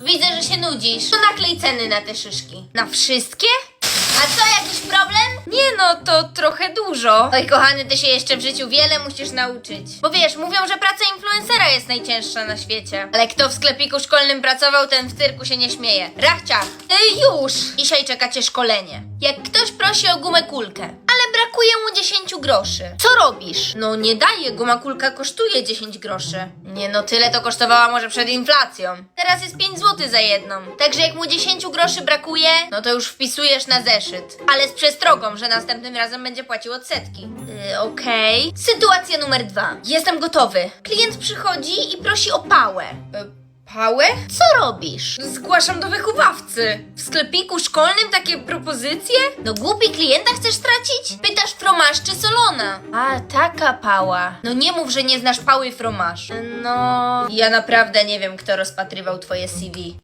Widzę, że się nudzisz. To naklej ceny na te szyszki. Na wszystkie? A co, jakiś problem? Nie no, to trochę dużo. Oj, kochany, ty się jeszcze w życiu wiele musisz nauczyć. Bo wiesz, mówią, że praca influencera jest najcięższa na świecie. Ale kto w sklepiku szkolnym pracował, ten w cyrku się nie śmieje. Rachciach, y, już! Dzisiaj czekacie szkolenie. Jak ktoś prosi o gumę kulkę, brakuje mu 10 groszy. Co robisz? No nie daję, guma kulka kosztuje 10 groszy. Nie no, tyle to kosztowała może przed inflacją. Teraz jest 5 zł za jedną. Także jak mu 10 groszy brakuje, no to już wpisujesz na zeszyt. Ale z przestrogą, że następnym razem będzie płacił odsetki. Yy, Okej. Sytuacja numer dwa. Jestem gotowy. Klient przychodzi i prosi o pałę. Yy, Pałę? Co robisz? Zgłaszam do wychowawcy. W sklepiku szkolnym takie propozycje? No głupi klienta chcesz stracić? Pytasz fromaż czy solona? A, taka pała. No nie mów, że nie znasz pały fromaż. No, ja naprawdę nie wiem, kto rozpatrywał twoje CV.